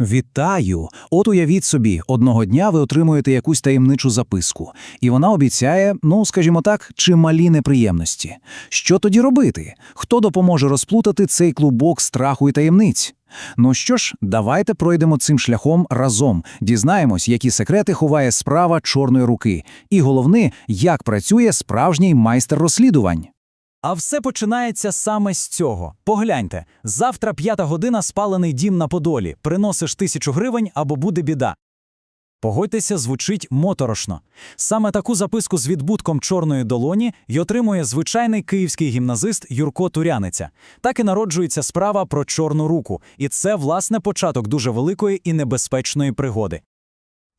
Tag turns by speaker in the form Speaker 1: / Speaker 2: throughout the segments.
Speaker 1: Вітаю! От уявіть собі, одного дня ви отримуєте якусь таємничу записку, і вона обіцяє, ну скажімо так, чималі неприємності. Що тоді робити? Хто допоможе розплутати цей клубок страху і таємниць? Ну що ж, давайте пройдемо цим шляхом разом, дізнаємось, які секрети ховає справа чорної руки, і головне, як працює справжній майстер розслідувань.
Speaker 2: А все починається саме з цього. Погляньте, завтра п'ята година спалений дім на Подолі. Приносиш тисячу гривень або буде біда. Погодьтеся, звучить моторошно. Саме таку записку з відбутком чорної долоні й отримує звичайний київський гімназист Юрко Туряниця. Так і народжується справа про чорну руку, і це, власне, початок дуже великої і небезпечної пригоди.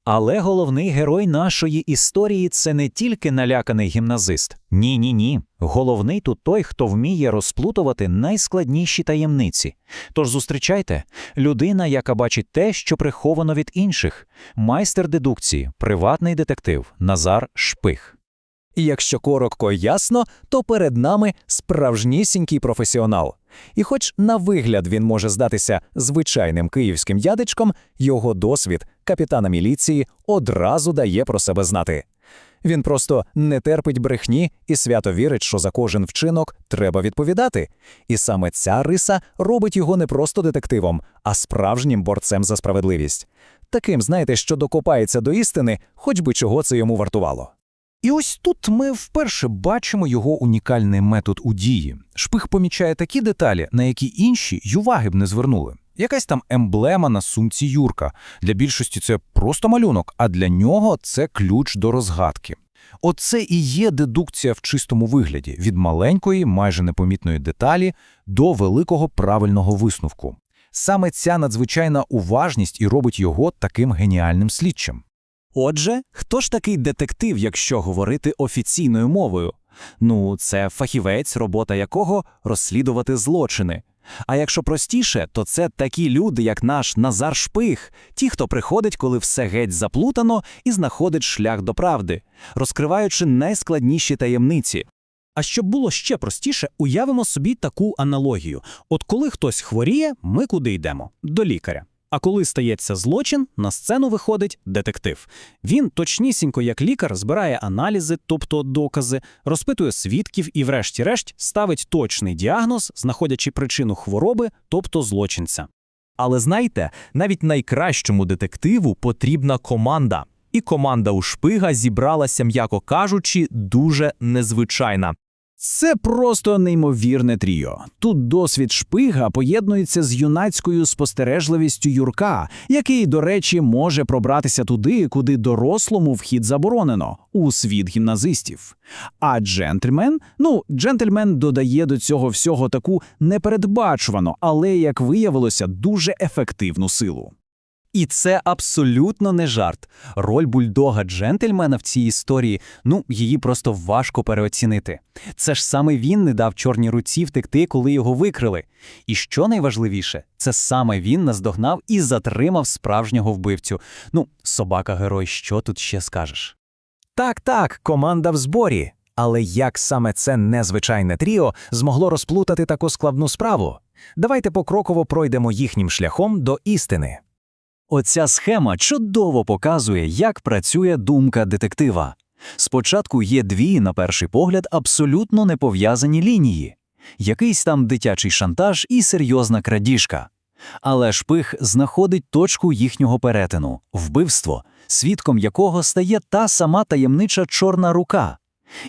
Speaker 3: Але головний герой нашої історії це не тільки наляканий гімназист. Ні, ні, ні. Головний тут той, хто вміє розплутувати найскладніші таємниці. Тож зустрічайте людина, яка бачить те, що приховано від інших, майстер дедукції, приватний детектив Назар Шпих.
Speaker 4: І якщо коротко ясно, то перед нами справжнісінький професіонал. І хоч на вигляд він може здатися звичайним київським ядечком, його досвід капітана міліції одразу дає про себе знати. Він просто не терпить брехні і свято вірить, що за кожен вчинок треба відповідати. І саме ця риса робить його не просто детективом, а справжнім борцем за справедливість. Таким, знаєте, що докопається до істини, хоч би чого це йому вартувало.
Speaker 1: І ось тут ми вперше бачимо його унікальний метод у дії. Шпих помічає такі деталі, на які інші й уваги б не звернули. Якась там емблема на сумці Юрка. Для більшості це просто малюнок, а для нього це ключ до розгадки. Оце і є дедукція в чистому вигляді від маленької, майже непомітної деталі до великого правильного висновку. Саме ця надзвичайна уважність і робить його таким геніальним слідчим.
Speaker 2: Отже, хто ж такий детектив, якщо говорити офіційною мовою? Ну, це фахівець, робота якого розслідувати злочини. А якщо простіше, то це такі люди, як наш Назар Шпих, ті, хто приходить, коли все геть заплутано, і знаходить шлях до правди, розкриваючи найскладніші таємниці. А щоб було ще простіше, уявимо собі таку аналогію: от коли хтось хворіє, ми куди йдемо? До лікаря. А коли стається злочин, на сцену виходить детектив. Він точнісінько, як лікар, збирає аналізи, тобто докази, розпитує свідків і, врешті-решт, ставить точний діагноз, знаходячи причину хвороби, тобто злочинця.
Speaker 5: Але знайте, навіть найкращому детективу потрібна команда. І команда у шпига зібралася, м'яко кажучи, дуже незвичайна.
Speaker 1: Це просто неймовірне тріо. Тут досвід шпига поєднується з юнацькою спостережливістю Юрка, який, до речі, може пробратися туди, куди дорослому вхід заборонено у світ гімназистів. А джентльмен, ну, джентльмен додає до цього всього таку непередбачувану, але, як виявилося, дуже ефективну силу.
Speaker 2: І це абсолютно не жарт. Роль бульдога джентльмена в цій історії, ну, її просто важко переоцінити. Це ж саме він не дав чорній руці втекти, коли його викрили. І що найважливіше, це саме він наздогнав і затримав справжнього вбивцю. Ну, собака-герой, що тут ще скажеш?
Speaker 4: Так, так, команда в зборі. Але як саме це незвичайне тріо змогло розплутати таку складну справу? Давайте покроково пройдемо їхнім шляхом до істини.
Speaker 2: Оця схема чудово показує, як працює думка детектива. Спочатку є дві, на перший погляд, абсолютно непов'язані лінії якийсь там дитячий шантаж і серйозна крадіжка. Але шпих знаходить точку їхнього перетину вбивство, свідком якого стає та сама таємнича чорна рука.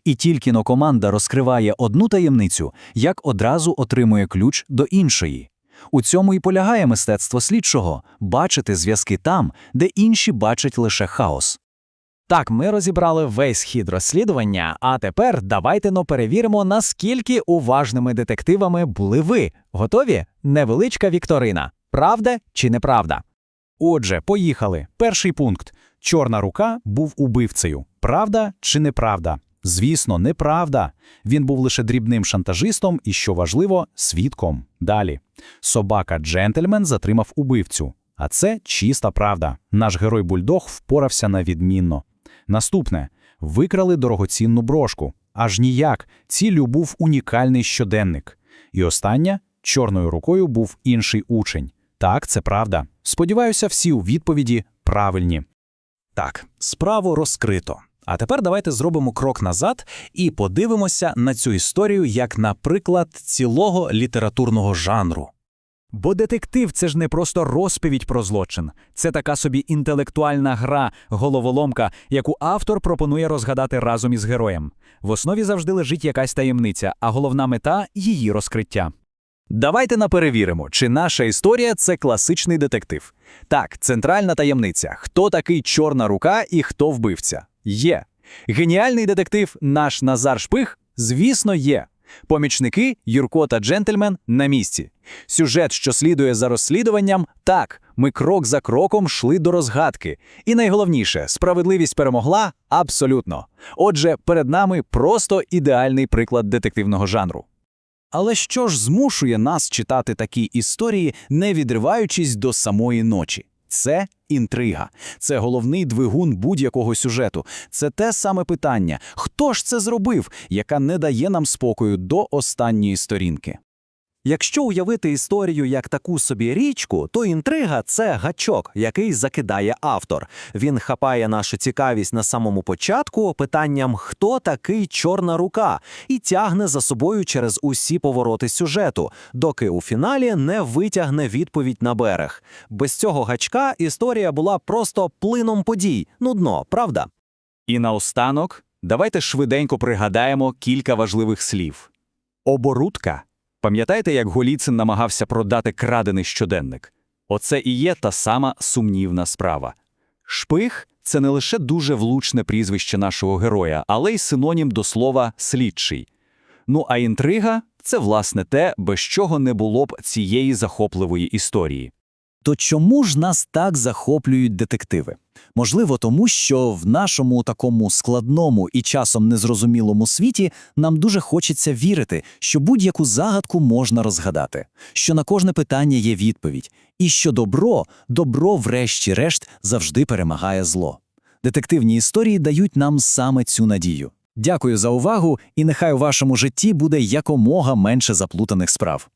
Speaker 2: І тільки но команда розкриває одну таємницю, як одразу отримує ключ до іншої. У цьому і полягає мистецтво слідчого бачити зв'язки там, де інші бачать лише хаос.
Speaker 4: Так, ми розібрали весь хід розслідування, а тепер давайте но перевіримо, наскільки уважними детективами були ви. Готові? Невеличка вікторина. Правда чи неправда? Отже, поїхали. Перший пункт. Чорна рука був убивцею. Правда чи неправда? Звісно, неправда. Він був лише дрібним шантажистом і, що важливо, свідком. Далі. Собака Джентльмен затримав убивцю. А це чиста правда. Наш герой Бульдог впорався на відмінно. Наступне викрали дорогоцінну брошку. Аж ніяк. Ціллю був унікальний щоденник. І остання чорною рукою був інший учень.
Speaker 1: Так, це правда. Сподіваюся, всі у відповіді правильні. Так, справу розкрито. А тепер давайте зробимо крок назад і подивимося на цю історію як на приклад цілого літературного жанру.
Speaker 4: Бо детектив це ж не просто розповідь про злочин, це така собі інтелектуальна гра, головоломка, яку автор пропонує розгадати разом із героєм. В основі завжди лежить якась таємниця, а головна мета її розкриття.
Speaker 2: Давайте наперевіримо, чи наша історія це класичний детектив. Так, центральна таємниця: хто такий чорна рука і хто вбивця? Є. Геніальний детектив наш Назар Шпих? Звісно, є. Помічники Юрко та Джентльмен на місці. Сюжет, що слідує за розслідуванням, так, ми крок за кроком йшли до розгадки. І найголовніше, справедливість перемогла абсолютно. Отже, перед нами просто ідеальний приклад детективного жанру.
Speaker 1: Але що ж змушує нас читати такі історії, не відриваючись до самої ночі? Це інтрига, це головний двигун будь-якого сюжету. Це те саме питання: хто ж це зробив, яка не дає нам спокою до останньої сторінки.
Speaker 2: Якщо уявити історію як таку собі річку, то інтрига це гачок, який закидає автор. Він хапає нашу цікавість на самому початку питанням, хто такий чорна рука, і тягне за собою через усі повороти сюжету, доки у фіналі не витягне відповідь на берег. Без цього гачка історія була просто плином подій. Нудно, правда?
Speaker 1: І наостанок, давайте швиденько пригадаємо кілька важливих слів. Оборудка. Пам'ятаєте, як Голіцин намагався продати крадений щоденник? Оце і є та сама сумнівна справа. Шпих це не лише дуже влучне прізвище нашого героя, але й синонім до слова слідчий. Ну а інтрига це власне те, без чого не було б цієї захопливої історії.
Speaker 2: То чому ж нас так захоплюють детективи? Можливо, тому що в нашому такому складному і часом незрозумілому світі нам дуже хочеться вірити, що будь-яку загадку можна розгадати, що на кожне питання є відповідь, і що добро, добро, врешті-решт, завжди перемагає зло. Детективні історії дають нам саме цю надію. Дякую за увагу, і нехай у вашому житті буде якомога менше заплутаних справ.